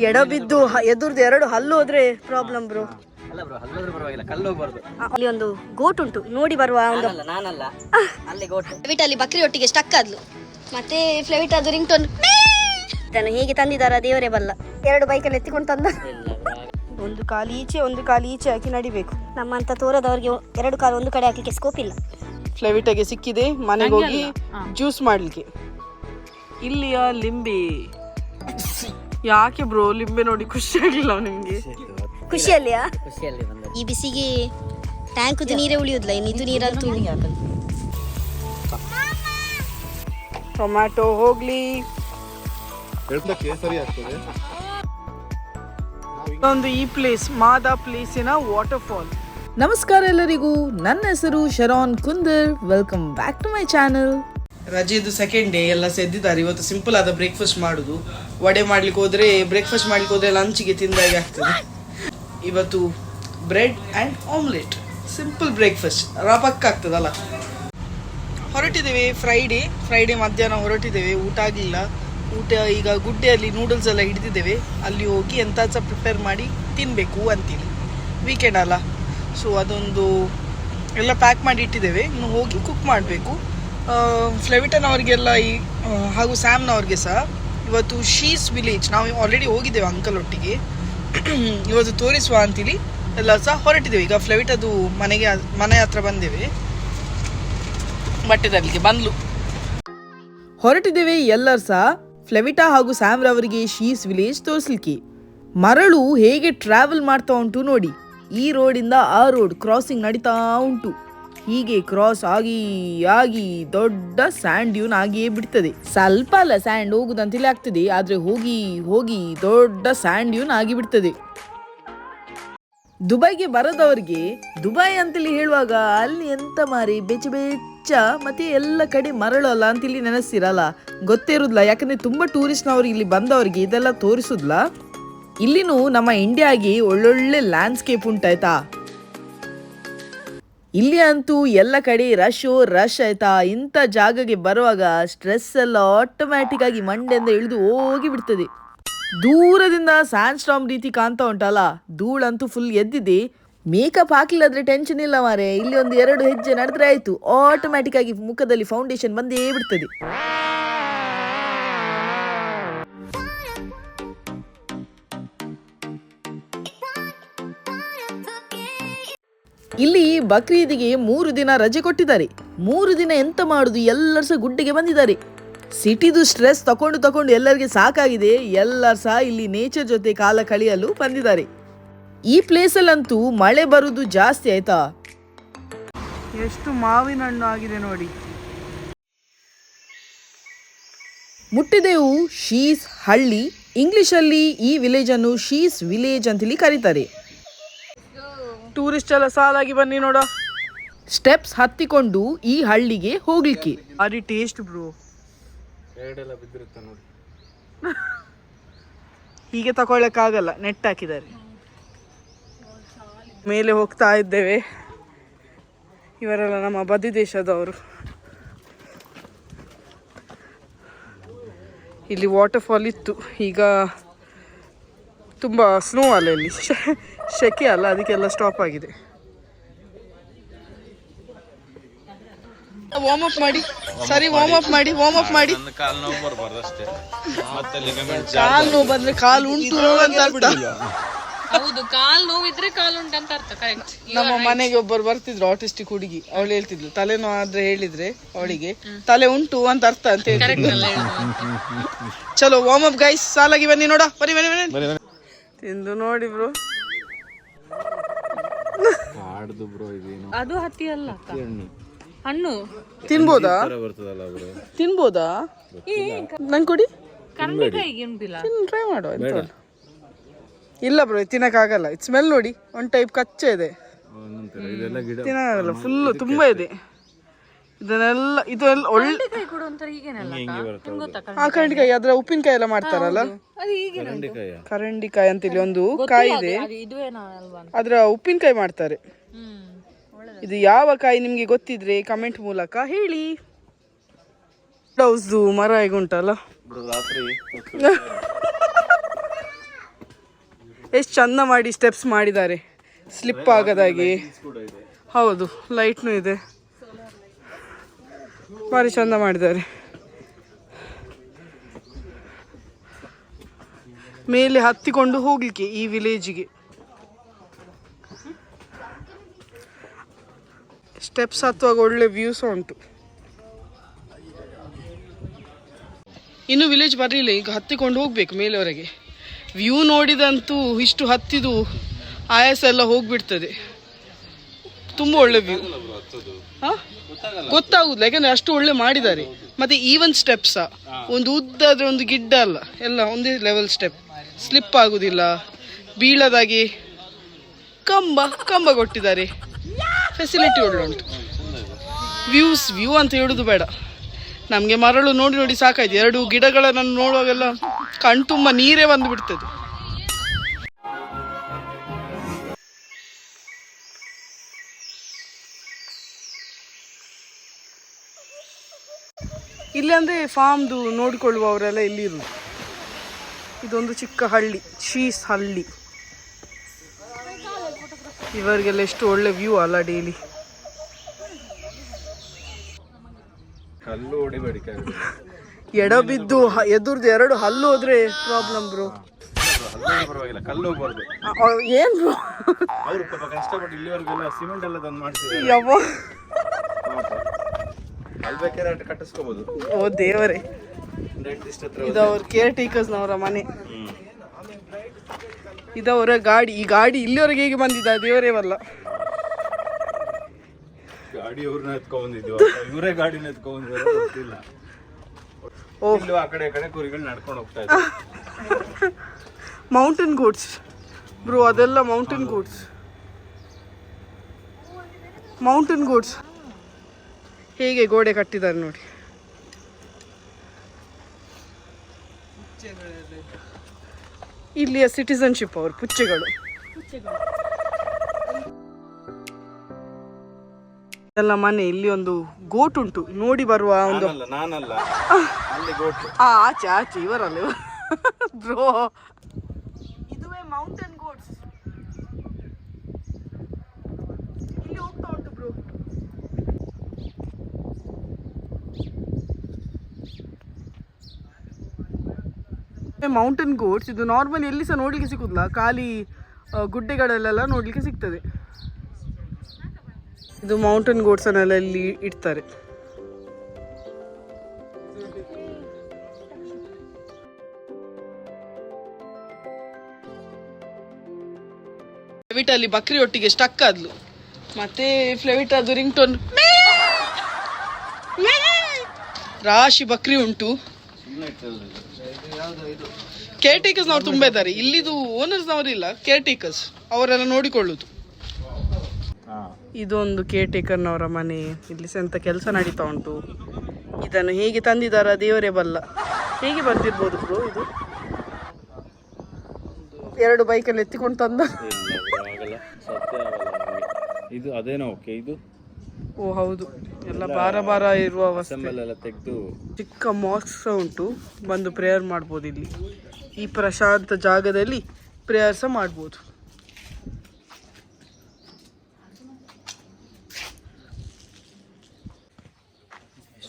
ಎಡ ಬಿದ್ದು ಎದುರ್ದು ಎರಡು ಹಲ್ಲು ಹೋದ್ರೆ ಪ್ರಾಬ್ಲಮ್ ಬ್ರೋ ಅಲ್ಲ ಬ್ರೋ ಹಲ್ಲೋದ್ರೂ ಪರವಾಗಿಲ್ಲ ಕಲ್ಲು ಹೋಗ್ಬಾರ್ದು. ಅಲ್ಲಿ ಒಂದು ಗೋಟ್ ಉಂಟು ನೋಡಿ ಬರುವ ಒಂದು. ನಾನಲ್ಲ ನಾನಲ್ಲ. ಅಲ್ಲಿ ಗೋಟು ಫ್ಲೆವಿಟ್ ಅಲ್ಲಿ ಬಕ್ರಿ ಒಟ್ಟಿಗೆ ಸ್ಟಕ್ ಆದ್ಲು. ಮತ್ತೆ ಫ್ಲೆವಿಟ್ ಅದು ರಿಂಗ್ ಟೋನ್ ಇದನ್ನು ಹೇಗೆ ತಂದಿದಾರ ದೇವರೇ ಬಲ್ಲ. ಎರಡು ಬೈಕಲ್ಲಿ ಎತ್ತಿಕೊಂಡು ತಂದ. ಒಂದು ಕಾಲು ಈಚೆ ಒಂದು ಕಾಲು ಈಚೆ ಹಾಕಿ ನಡಿಬೇಕು. ನಮ್ಮಂತ ತೋರದವರಿಗೆ ಎರಡು ಕಾಲು ಒಂದು ಕಡೆ ಹಾಕಲಿಕ್ಕೆ ಸ್ಕೋಪ್ ಇಲ್ಲ. ಫ್ಲೆವಿಟಾಗೆ ಸಿಕ್ಕಿದೆ ಮನೆಗೆ ಹೋಗಿ ಜ್ಯೂಸ್ ಮಾಡ್ಲಿಕ್ಕೆ. ಇಲ್ಲಿಯ ಲಿಂಬೆ? ಯಾಕೆ ಬ್ರೋ? ಲಿಂಬೆ ನೋಡಿ ಖುಷಿ ಆಗಿಲ್ಲ ನಿಮ್ಗೆ. ಖುಷಿಯಲ್ಲಿಯಾ ಖುಷಿಯಲ್ಲಿ ಬಂದ ಈ ಬಿಸಿಗೆ ಟ್ಯಾಂಕುದು ನೀರೇ ಉಳಿಯೋದಿಲ್ಲ ಇನ್ನಿದ್ದು ಇದು ನೀರಂತೂ ಟೊಮ್ಯಾಟೊ ಹೋಗ್ಲಿ. ಒಂದು ಈ ಪ್ಲೇಸ್ ಮಾದಾ ಪ್ಲೇಸಿನ ವಾಟರ್ ಫಾಲ್ ನಮಸ್ಕಾರ ಎಲ್ಲರಿಗೂ. ನನ್ನ ಹೆಸರು Sharan Kundar. Welcome back to my channel ರಜೆದು second day ಎಲ್ಲ ಸೆದ್ದಿದ್ದಾರೆ ಇವತ್ತು ಸಿಂಪಲ್ ಆದ ಬ್ರೇಕ್ಫಾಸ್ಟ್ ಮಾಡುದು. ವಡೆ ಮಾಡ್ಲಿಕ್ಕೆ ಹೋದ್ರೆ ಬ್ರೇಕ್ಫಾಸ್ಟ್ ಮಾಡ್ಲಿಕ್ಕೆ ಹೋದ್ರೆ ಲಂಚ್ಗೆ ತಿಂದಾಗೆ ಆಗ್ತದೆ. ಇವತ್ತು bread and omelette simple breakfast ರಪಕ್ಕ ಆಗ್ತದಲ್ಲ? ಹೊರಟಿದ್ದೇವೆ ಫ್ರೈಡೇ ಫ್ರೈಡೇ ಮಧ್ಯಾಹ್ನ ಹೊರಟಿದ್ದೇವೆ. ಊಟ ಆಗಲಿಲ್ಲ. ಊಟ ಈಗ ಗುಡ್ಡೆಯಲ್ಲಿ ನೂಡಲ್ಸ್ ಎಲ್ಲ ಹಿಡಿದಿದ್ದೇವೆ. ಅಲ್ಲಿ ಹೋಗಿ ಎಂತ ಸಹ ಪ್ರಿಪೇರ್ ಮಾಡಿ ತಿನ್ನಬೇಕು ಅಂತೀನಿ. ವೀಕೆಂಡ್ ಅಲ್ಲ. ಸೊ ಅದೊಂದು ಎಲ್ಲ ಪ್ಯಾಕ್ ಮಾಡಿ ಇಟ್ಟಿದ್ದೇವೆ. ಇನ್ನು ಹೋಗಿ ಕುಕ್ ಮಾಡಬೇಕು. ಫ್ಲೆವಿಟನ್ ಅವರಿಗೆಲ್ಲ ಈ ಹಾಗೂ ಹಾಗೂ ಸ್ಯಾಮ್ನವ್ರಿಗೆ ಸಹ, ಇವತ್ತು ಶೀಸ್ ವಿಲೇಜ್ ನಾವು ಆಲ್ರೆಡಿ ಹೋಗಿದ್ದೇವೆ ಅಂಕಲ್ ಒಟ್ಟಿಗೆ ಇವತ್ತು ತೋರಿಸುವ ಅಂತೇಳಿ ಎಲ್ಲ ಸಹ ಹೊರಟಿದ್ದೇವೆ. ಈಗ ಫ್ಲೆವಿಟದು ಮನೆಗೆ, ಮನೆ ಹತ್ರ ಬಂದೇವೆ. ಬಟ್ಟೆ ತರಲಿಕ್ಕೆ ಬಂದ್ಲು. ಹೊರಟಿದ್ದೇವೆ ಎಲ್ಲರೂ ಸಹ ಫ್ಲೆವಿಟಾ ಹಾಗೂ ಸ್ಯಾಮ್ ರವರಿಗೆ ಶೀಸ್ ವಿಲೇಜ್ ತೋರಿಸ್ಲಿಕ್ಕೆ. ಮರಳು ಹೇಗೆ ಟ್ರಾವೆಲ್ ಮಾಡ್ತಾ ಉಂಟು ನೋಡಿ. ಈ ರೋಡಿಂದ ಆ ರೋಡ್ ಕ್ರಾಸಿಂಗ್ ನಡೀತಾ ಉಂಟು. ಹೀಗೆ ಕ್ರಾಸ್ ಆಗಿ ಆಗಿ ದೊಡ್ಡ ಸ್ಯಾಂಡ್ ಡ್ಯೂನ್ ಆಗಿಯೇ ಬಿಡ್ತದೆ. ಸ್ವಲ್ಪ ಅಲ್ಲ ಸ್ಯಾಂಡ್ ಹೋಗುದಂತೇಳಿ ಆಗ್ತದೆ, ಆದ್ರೆ ಹೋಗಿ ಹೋಗಿ ದೊಡ್ಡ ಸ್ಯಾಂಡ್ ಡ್ಯೂನ್ ಆಗಿ ಬಿಡ್ತದೆ. ದುಬೈಗೆ ಬರದವರಿಗೆ, ದುಬೈ ಅಂತೇಳಿ ಹೇಳುವಾಗ ಅಲ್ಲಿ ಎಂತ ಮಾರಿ ಬೆಚ್ಚ ಬೆಚ್ಚ, ಮತ್ತೆ ಎಲ್ಲ ಕಡೆ ಮರಳಲ್ಲ ಅಂತೇಳಿ ಗೊತ್ತೇ ಇರುದಿಲ್ಲ, ಯಾಕಂದ್ರೆ ತುಂಬಾ ಟೂರಿಸ್ಟ್ನವ್ರು ಇಲ್ಲಿ ಬಂದವರಿಗೆ ಇದೆಲ್ಲ ತೋರಿಸುದಿಲ್ಲ. ಇಲ್ಲಿನೂ ನಮ್ಮ ಇಂಡಿಯಾಗೆ ಒಳ್ಳೊಳ್ಳೆ ಲ್ಯಾಂಡ್ಸ್ಕೇಪ್ ಉಂಟಾಯ್ತಾ ಇಲ್ಲಿ ಅಂತೂ ಎಲ್ಲ ಕಡೆ ರಶ್ ರಶ್ ಆಯ್ತಾ? ಇಂಥ ಜಾಗಕ್ಕೆ ಬರುವಾಗ ಸ್ಟ್ರೆಸ್ ಎಲ್ಲ ಆಟೋಮ್ಯಾಟಿಕ್ ಆಗಿ ಮಂಡೆಯಿಂದ ಇಳಿದು ಹೋಗಿ ಬಿಡ್ತದೆ. ದೂರದಿಂದ ಸ್ಯಾಂಡ್ ಸ್ಟಾಮ್ ರೀತಿ ಕಾಣ್ತಾ ಉಂಟಲ್ಲ? ಧೂಳಂತೂ ಫುಲ್ ಎದ್ದಿದೆ. ಮೇಕಪ್ ಹಾಕಿಲ್ಲಾದ್ರೆ ಟೆನ್ಷನ್ ಇಲ್ಲ ಮಾರೆ. ಇಲ್ಲಿ ಒಂದು ಎರಡು ಹೆಜ್ಜೆ ನಡೆದ್ರೆ ಆಯ್ತು. ಆಟೋಮ್ಯಾಟಿಕ್ ಆಗಿ ಮುಖದಲ್ಲಿ ಫೌಂಡೇಶನ್ ಬಂದೇ ಬಿಡ್ತದೆ. ಇಲ್ಲಿ ಬಕ್ರೀದಿಗೆ ಮೂರು ದಿನ ರಜೆ ಕೊಟ್ಟಿದ್ದಾರೆ. ಮೂರು ದಿನ ಎಂತ ಮಾಡುದು? ಎಲ್ಲರೂ ಸಹ ಗುಡ್ಡೆಗೆ ಬಂದಿದ್ದಾರೆ. ಸಿಟಿದು ಸ್ಟ್ರೆಸ್ ತಕೊಂಡು ತಕೊಂಡು ಎಲ್ಲರಿಗೆ ಸಾಕಾಗಿದೆ. ಎಲ್ಲರೂ ಸಹ ಇಲ್ಲಿ ನೇಚರ್ ಜೊತೆ ಕಾಲ ಕಳೆಯಲು ಬಂದಿದ್ದಾರೆ. ಈ ಪ್ಲೇಸಲ್ಲಂತೂ ಮಳೆ ಬರುದು ಜಾಸ್ತಿ ಆಯ್ತಾ? ಎಷ್ಟು ಮಾವಿನ ಹಣ್ಣು ಆಗಿದೆ ನೋಡಿ. ಮುಟ್ಟಿದೆವು ಶೀಸ್ ಹಳ್ಳಿ. ಇಂಗ್ಲಿಷಲ್ಲಿ ಈ ವಿಲೇಜ್ ಅನ್ನು ಶೀಸ್ ವಿಲೇಜ್ ಅಂತೇಳಿ ಕರೀತಾರೆ. ಟೂರಿಸ್ಟ್ ಎಲ್ಲ ಸಾಲಾಗಿ ಬನ್ನಿ ನೋಡ. ಸ್ಟೆಪ್ಸ್ ಹತ್ತಿಕೊಂಡು ಈ ಹಳ್ಳಿಗೆ ಹೋಗ್ಲಿಕ್ಕೆ. ಬಾರಿ ಟೇಸ್ಟ್ ಬ್ರೋ. ಎರಡೆಲ್ಲ ಬಿದ್ದಿರುತ್ತೆ ನೋಡಿ. ಹೀಗೆ ತಗೊಳ್ಳಕ್ಕಾಗಲ್ಲ ನೆಟ್ ಹಾಕಿದ್ದಾರೆ. ಮೇಲೆ ಹೋಗ್ತಾ ಇದ್ದೇವೆ. ಇವರೆಲ್ಲ ನಮ್ಮ ಬದಿ ದೇಶದವರು. ಇಲ್ಲಿ ವಾಟರ್ ಫಾಲ್ ಇತ್ತು. ಈಗ ತುಂಬ ಸ್ನೋ ಅಲ್ಲ ಇಲ್ಲಿ. ಶೆ- ಸೆಕೆ ಅಲ್ಲ ಅದಕ್ಕೆಲ್ಲ ಸ್ಟಾಪ್ ಆಗಿದೆ. ವಾರ್ಮ್ ಅಪ್ ಮಾಡಿ. ಸರಿ ವಾರ್ಮ್ ಅಪ್ ಮಾಡಿ ವಾರ್ಮ್ ಅಪ್ ಮಾಡಿ. ಕಾಲು ನೋವು ಬರ್ಬಾರ್ದು ಅಷ್ಟೇ. ಮತ್ತೆ ಲಿಗಮೆಂಟ್ ಕಾಲು ನೋವು ಬಂದ್ರೆ ಕಾಲು ಉಂಟು ಅಂತ ಅರ್ಥ. ಹೌದು ಕಾಲ್ ನೋವಿದ್ರೆ ಕಾಲು ಉಂಟಂತ ಅರ್ಥ ಕರೆಕ್ಟ್ ನಮ್ಮ ಮನೆಗೆ ಒಬ್ಬರು ಬರ್ತಿದ್ರು ಆಟಿಸ್ಟಿಕ್ ಹುಡುಗಿ. ಅವಳು ಹೇಳ್ತಿದ್ಲು ತಲೆನೋವು ಆದ್ರೆ ಹೇಳಿದ್ರೆ ಅವಳಿಗೆ ತಲೆ ಉಂಟು ಅಂತ ಅರ್ಥ ಅಂತ ಹೇಳ್ತಿದ್ಲು. ಚಲೋ ವಾರ್ಮ್ ಅಪ್ ಗೈಸ್ ಸಾಲಾಗಿ ಬನ್ನಿ ನೋಡ ಬರೀ ಬನ್ನಿ ಬನ್ನಿ. ತಿಂದು ನೋಡಿ ಬ್ರೋ ಬ್ರೋ ಇದೇನು. ಅದು ಹತ್ತಿ ಅಲ್ಲ ಅಕ್ಕ. ಹಣ್ಣು. ತಿನ್ಬೋದಾ? ಬರ್ತದಲ್ಲ ಬ್ರೋ ತಿನ್ಬೋದಾ? ನಂಗೆ ಕೊಡಿ. ಉಂಟಿಲ್ಲ ಟ್ರೈ ಮಾಡುವ ಎಂತ ಉಂಟು? ಇಲ್ಲ ಬ್ರೋ ತಿನ್ನಕ್ಕಾಗಲ್ಲ ಇಟ್ ಸ್ಮೆಲ್ ನೋಡಿ. ಒಂದು ಟೈಪ್ ಕಚ್ಚೆ ಇದೆ. ಇದೆಲ್ಲ ಗಿಡ ತಿನ್ನಕ್ಕಾಗಲ್ಲ ಫುಲ್ಲು ತುಂಬಾ ಇದೆ. ಇದನ್ನೆಲ್ಲ ಇದೆಲ್ಲ ಒಳ್ಳೆ ಆ ಕರಂಡಿಕಾಯಿ ಅದ್ರ ಉಪ್ಪಿನಕಾಯಿ ಎಲ್ಲ ಮಾಡ್ತಾರಲ್ಲ? ಕರಂಡಿಕಾಯಿ ಅಂತ ಇಲ್ಲಿ ಒಂದು ಕಾಯಿ ಇದೆ. ಅದು ಏನೋ ಅಲ್ವಾ? ಅಂತ. ಅದ್ರ ಉಪ್ಪಿನಕಾಯಿ ಮಾಡ್ತಾರೆ. ಇದು ಯಾವ ಕಾಯಿ ನಿಮ್ಗೆ ಗೊತ್ತಿದ್ರೆ ಕಮೆಂಟ್ ಮೂಲಕ ಹೇಳಿ. ಬ್ಲೌಸ್ದು ಮರ ಹೇಗುಂಟಲ್ಲ? ರಾತ್ರಿ ಎಷ್ಟು ಚಂದ ಮಾಡಿ ಸ್ಟೆಪ್ಸ್ ಮಾಡಿದ್ದಾರೆ. ಸ್ಲಿಪ್ ಆಗದಾಗಿ. ಹೌದು ಲೈಟ್ನು ಇದೆ. ಭಾರಿ ಚಂದ ಮಾಡಿದ್ದಾರೆ. ಮೇಲೆ ಹತ್ತಿಕೊಂಡು ಹೋಗ್ಲಿಕ್ಕೆ ಈ ವಿಲೇಜಿಗೆ. ಸ್ಟೆಪ್ಸ್ ಹತ್ತುವಾಗ ಒಳ್ಳೆ ವ್ಯೂಸ್ ಉಂಟು. ಇನ್ನು ವಿಲೇಜ್ ಬರಲಿಲ್ಲ, ಈಗ ಹತ್ತಿಕೊಂಡು ಹೋಗ್ಬೇಕು ಮೇಲೆವರೆಗೆ. ವ್ಯೂ ನೋಡಿದಂತೂ ಇಷ್ಟು ಹತ್ತಿದು ಆಯಾಸ ಎಲ್ಲ ಹೋಗ್ಬಿಡ್ತದೆ. ತುಂಬ ಒಳ್ಳೆ ವ್ಯೂ ಗೊತ್ತಾಗುದಿಲ್ಲ. ಯಾಕಂದ್ರೆ ಅಷ್ಟು ಒಳ್ಳೆ ಮಾಡಿದ್ದಾರೆ. ಮತ್ತೆ ಈವನ್ ಸ್ಟೆಪ್ಸ್ ಒಂದು ಉದ್ದ ಉದ್ದಾದ್ರೆ ಒಂದು ಗಿಡ್ಡ ಅಲ್ಲ. ಎಲ್ಲ ಒಂದೇ ಲೆವೆಲ್ ಸ್ಟೆಪ್ ಸ್ಲಿಪ್ ಆಗುದಿಲ್ಲ. ಬೀಳದಾಗಿ ಕಂಬ ಕಂಬ ಕೊಟ್ಟಿದ್ದಾರೆ. ಫೆಸಿಲಿಟಿ ಒಳ್ಳೆ ಉಂಟು. ವ್ಯೂಸ್ ವ್ಯೂ ಅಂತ ಹೇಳುದು ಬೇಡ. ನಮಗೆ ಮರಳು ನೋಡಿ ನೋಡಿ ಸಾಕಾಯ್ತು. ಎರಡು ಗಿಡಗಳನ್ನು ನೋಡುವಾಗೆಲ್ಲ ಕಣ್ತುಂಬ ನೀರೇ ಬಂದು ಬಿಡ್ತದೆ. ಇಲ್ಲಿ ಅಂದರೆ ಫಾರ್ಮ್ದು ನೋಡಿಕೊಳ್ಳುವವರೆಲ್ಲ ಇಲ್ಲಿರುವುದು ಇದೊಂದು ಚಿಕ್ಕ ಹಳ್ಳಿ ಚೀಸ್ ಹಳ್ಳಿ. ಇವರಿಗೆಲ್ಲ ಎಷ್ಟು ಒಳ್ಳೆ ವ್ಯೂ ಅಲ್ಲ ಡೈಲಿ ಕಲ್ಲು ಎಡ ಬಿದ್ದು ಎದುರ್ದು ಎರಡು ಹಲ್ಲು ಹೋದ್ರೆ ಪ್ರಾಬ್ಲಮ್ ಬ್ರೋ ಪರವಾಗಿಲ್ಲ ಕಲ್ಲು ಹೋಗ್ಬಾರ್ದು. ಏನ್ ಬ್ರೋ ಅವ್ರು ಪಾಪ ಕಷ್ಟಪಟ್ಟು ಇಲ್ಲಿವರೆಗೆಲ್ಲ ಸಿಮೆಂಟ್ ಎಲ್ಲ ತಂದು ಮಾಡ್ತೀವಿ ಬೇಕಾದ್ರೆ ಅಷ್ಟು ಕಟ್ಟಿಸ್ಕೋಬಹುದು ಓ ದೇವರೇ. ಇದು ಅವ್ರ ಕೇರ್ ಟೇಕರ್ಸ್ನವರ ಮನೆ. ಇದವರ ಗಾಡಿ. ಈ ಗಾಡಿ ಇಲ್ಲಿವರೆಗೆ ಹೇಗೆ ಬಂದಿದ್ದ ದೇವರೇ ಬಲ್ಲ ಗಾಡಿ ಇವ್ರನ್ನ ಎತ್ಕೊಂಡ್ಬಂದಿದ್ವು ಇವರೇ ಗಾಡಿನ ಎತ್ಕೊಂಡ್ಬಂದಿರೋ ಗೊತ್ತಿಲ್ಲ. ಓ. ಇಲ್ಲೂ ಆ ಕಡೆ ಈ ಕಡೆ ಕುರಿಗಳು ನಡ್ಕೊಂಡು ಹೋಗ್ತಾ ಇದ್ದಾರೆ ಮೌಂಟೇನ್ ಗೂಡ್ಸ್ ಬ್ರೋ ಅದೆಲ್ಲ ಮೌಂಟೇನ್ ಗೂಡ್ಸ್ ಮೌಂಟೇನ್ ಗೋಡ್ಸ್ ಹೇಗೆ ಗೋಡೆ ಕಟ್ಟಿದ್ದಾರೆ ನೋಡಿ. ಇಲ್ಲಿಯ ಸಿಟಿಸನ್ಶಿಪ್ ಅವರು ಪುಚ್ಚೆಗಳು. ಎಲ್ಲ ಮನೆ ಇಲ್ಲಿ ಒಂದು ಗೋಟ್ ಉಂಟು. ನೋಡಿ ಬರುವ ಒಂದು ಆಚೆ ಆಚೆ ಇವರಲ್ಲ. ಬ್ರೋ ಇದುವೇ ಮೌಂಟೇನ್ ಗೋಡ್ಸ್ ಇಲ್ಲಿ ಹೋಗ್ತಾ ಉಂಟು ಬ್ರೋ ಮೌಂಟೇನ್ ಗೋಡ್ಸ್ ಇದು ನಾರ್ಮಲ್ ಎಲ್ಲಿ ಸಹ ನೋಡ್ಲಿಕ್ಕೆ ಸಿಗುದಿಲ್ಲ. ಖಾಲಿ ಗುಡ್ಡೆಗಳಲ್ಲೆಲ್ಲ ನೋಡ್ಲಿಕ್ಕೆ ಸಿಗ್ತದೆ. ಇದು ಮೌಂಟೇನ್ ಗೋಡ್ಸ್ ಅನ್ನೆಲ್ಲ ಇಲ್ಲಿ ಇಡ್ತಾರೆ. ಫ್ಲೆವಿಟ್ ಅಲ್ಲಿ ಬಕ್ರಿ ಒಟ್ಟಿಗೆ ಸ್ಟಕ್ ಆದ್ಲು. ಮತ್ತೆ ಫ್ಲೆವಿಟ್ ಅದು ರಿಂಗ್ ಟೋನ್ ರಾಶಿ ಬಕ್ರಿ ಉಂಟು. ಕೇರ್ ಟೇಕರ್ಸ್ ಅವ್ರು ತುಂಬಾ ಇದ್ದಾರೆ ಇಲ್ಲಿದು ಓನರ್ಸ್ ನವರು ಇಲ್ಲ ಕೇರ್ ಟೇಕರ್ಸ್ ಅವರೆಲ್ಲ ನೋಡಿಕೊಳ್ಳುದು. ಇದೊಂದು ಕೇರ್ ಟೇಕರ್ನವರ ಮನೆ. ಇಲ್ಲಿ ಸಂತ ಕೆಲಸ ನಡೀತಾ ಉಂಟು. ಇದನ್ನು ಹೇಗೆ ತಂದಿದಾರ ದೇವರೇ ಬಲ್ಲ. ಹೇಗೆ ಬಂದಿರ್ಬೋದು ಬ್ರೋ ಇದು. ಎರಡು ಬೈಕಲ್ಲಿ ಎತ್ತಿಕೊಂಡು ತಂದ. ಇದು ಅದೇನೋ ಓಕೆ ಇದು ಓ ಹೌದು. ಎಲ್ಲ ಭಾರ ಭಾರ ಇರುವ ಎಲ್ಲ ತೆಗೆದು. ಚಿಕ್ಕ ಮಾಸ್ಕ್ ಸಹ ಉಂಟು. ಬಂದು ಪ್ರೇಯರ್ ಮಾಡ್ಬೋದು ಇಲ್ಲಿ. ಈ ಪ್ರಶಾಂತ ಜಾಗದಲ್ಲಿ ಪ್ರೇಯರ್ ಸಹ ಮಾಡ್ಬೋದು.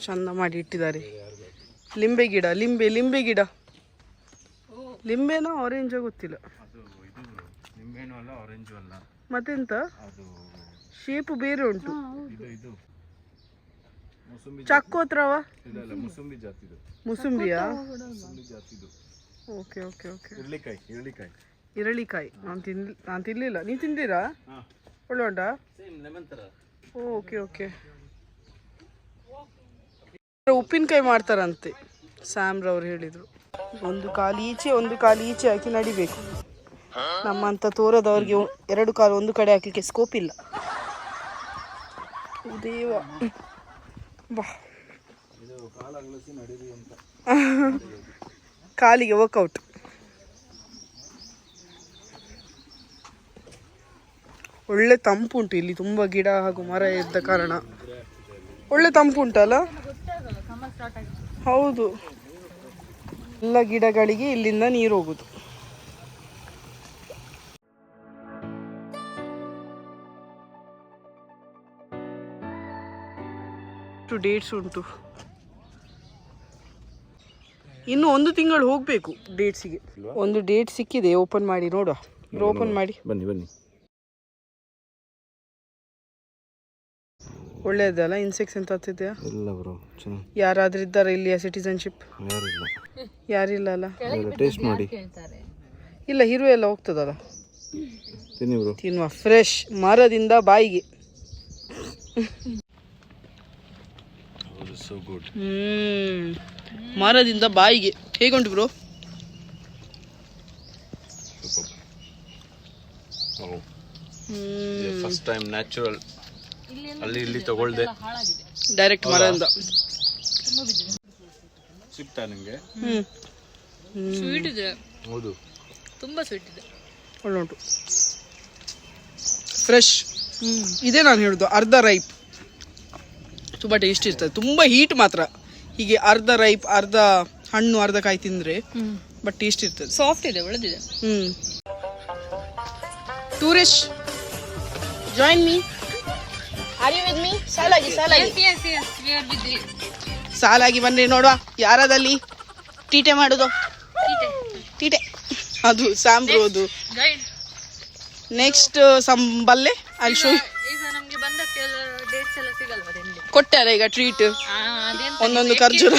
ಚಂದ ಮಾಡಿ ಇಟ್ಟಿದ್ದಾರೆ. ಲಿಂಬೆ ಗಿಡ ಲಿಂಬೆ ಲಿಂಬೆ ಗಿಡ. ಲಿಂಬೆನೋ ಆರೆಂಜ್ ಗೊತ್ತಿಲ್ಲ. ಅದು ಇದು ನಿಂಬೆಹಣ್ಣು ಅಲ್ಲ ಆರೆಂಜು ಅಲ್ಲ. ಮತ್ತೆಂತ? ಅದು ಶೇಪು ಬೇರೆ ಉಂಟು. ಇದು ಇದು. ಮುಸುಂಬಿ ಚಕ್ಕೋತ್ರವ ಇಲ್ಲ ಇಲ್ಲ ಮುಸುಂಬಿ ಜಾತಿದು ಮುಸುಂಬಿಯಾ? ಮುಸುಂಬಿ ಜಾತಿದು ಓಕೆ ಓಕೆ ಓಕೆ. ಇರ್ಲಿಕಾಯಿ ಇರ್ಲಿಕಾಯಿ ಇರಳಿಕಾಯಿ ನಾನು ತಿನ್ ನಾನು ತಿನ್ನಲಿಲ್ಲ ನೀವು ತಿಂದಿರಾ? ಹಾಂ. ಒಳ್ಳೆ ಉಂಟಾ? Okay okay. ಉಪ್ಪಿನಕಾಯಿ ಮಾಡ್ತಾರಂತೆ. ಸ್ಯಾಮ್ರವ್ರು ಹೇಳಿದರು. ಒಂದು ಕಾಲು ಈಚೆ ಒಂದು ಕಾಲು ಈಚೆ ಹಾಕಿ ನಡಿಬೇಕು. ನಮ್ಮಂತ ತೋರದವ್ರಿಗೆ ಎರಡು ಕಾಲು ಒಂದು ಕಡೆ ಹಾಕಲಿಕ್ಕೆ ಸ್ಕೋಪ್ ಇಲ್ಲ. ದೇವ ಬಾ. ಕಾಲಿಗೆ ವರ್ಕೌಟ್ ಒಳ್ಳೆ ತಂಪುಂಟು ಇಲ್ಲಿ, ತುಂಬ ಗಿಡ ಹಾಗೂ ಮರ ಇದ್ದ ಕಾರಣ. ಒಳ್ಳೆ ತಂಪುಂಟಲ್ಲ ಹೌದು. ಎಲ್ಲ ಗಿಡಗಳಿಗೆ ಇಲ್ಲಿಂದ ನೀರು ಹೋಗುದು. ಡೇಟ್ಸ್ ಉಂಟು. ಇನ್ನು ಒಂದು ತಿಂಗಳು ಹೋಗಬೇಕು ಡೇಟ್ಸಿಗೆ ಒಂದು ಡೇಟ್ ಸಿಕ್ಕಿದೆ ಓಪನ್ ಮಾಡಿ ನೋಡುವ. ಓಪನ್ ಮಾಡಿ. ಬನ್ನಿ ಬನ್ನಿ. ಒಳ್ಳೆಯದಲ್ಲ ಇನ್ಸೆಕ್ಸ್ ಅಂತ ಹತ್ತಿದೆಯಾ? ಇಲ್ಲ ಬ್ರೋ ಚೆನ್ನಾಗಿ. ಯಾರಾದ್ರೂ ಇದ್ದಾರೆ ಇಲ್ಲಿಯ ಸಿಟಿಸನ್ಶಿಪ್ ಯಾರಿಲ್ಲ. ಅಲ್ಲ? ಟೇಸ್ಟ್ ಮಾಡಿ. ಇಲ್ಲ ಹಿರುವೆ ಎಲ್ಲ ಹೋಗ್ತದಲ್ಲ? ತಿನ್ನುವ ಫ್ರೆಶ್ ಮರದಿಂದ ಬಾಯಿಗೆ. ಸೊ ಗುಡ್ ಮರದಿಂದ ಬಾಯಿಗೆ. ಹೇಗುಂಟು ಬ್ರೋ ಫಸ್ಟ್ ಟೈಮ್ ನ್ಯಾಚುರಲ್ ಅಲ್ಲಿ ಇಲ್ಲಿ ತಗೊಳ್ದೆ. ಡೈರೆಕ್ಟ್ ಮರದಿಂದ ಸಿಗ್ತಾ ನಿಮಗೆ ಹ್ಮ್. ಸ್ವೀಟ್ ಇದೆ. ಹೌದು. ತುಂಬಾ ಸ್ವೀಟ್ ಇದೆ. ಒಳ್ಳೆ ಉಂಟು. ಫ್ರೆಶ್ ಇದೇ ನಾನು ಹೇಳುದು ಅರ್ಧ ರೈಪ್ ತುಂಬ ಟೇಸ್ಟ್ ಇರ್ತದೆ. ತುಂಬ ಹೀಟ್ ಮಾತ್ರ. ಹೀಗೆ ಅರ್ಧ ರೈಪ್ ಅರ್ಧ ಹಣ್ಣು ಅರ್ಧ ಕಾಯಿ ತಿಂದ್ರೆ ಬಟ್ ಟೇಸ್ಟ್ ಇರ್ತದೆ. ಸಾಫ್ಟ್ ಇದೆ ಒಳ್ಳೆದಿದೆ. ಹ್ಮ್. Tourist join me are you with me ಸಾಲಾಗಿ ಸಾಲಾಗಿ. ಸಾಲಾಗಿ ಬನ್ನಿ ನೋಡುವ. ಯಾರದಲ್ಲಿ? ಟೀಟೆ ಮಾಡುದು. ಟೀಟೆ. ಅದು ಸಾಂಬ್ರೋದು ಅದು. ಗೈಡ್ ನೆಕ್ಸ್ಟ್ ಸಂಬಲ್ಲೆ ಅಲ್ಲಿ ಶೋ ಈಗ ನಮ್ಗೆ ಬಂದಕ್ಕೆಲ್ಲ ಡೇಟ್ಸ್ ಎಲ್ಲ ಸಿಗಲ್ವಾ ತಿನ್ಲಿ ಕೊಟ್ಟಾರ ಈಗ ಟ್ರೀಟ್ ಒಂದೊಂದು ಖರ್ಜೂರ.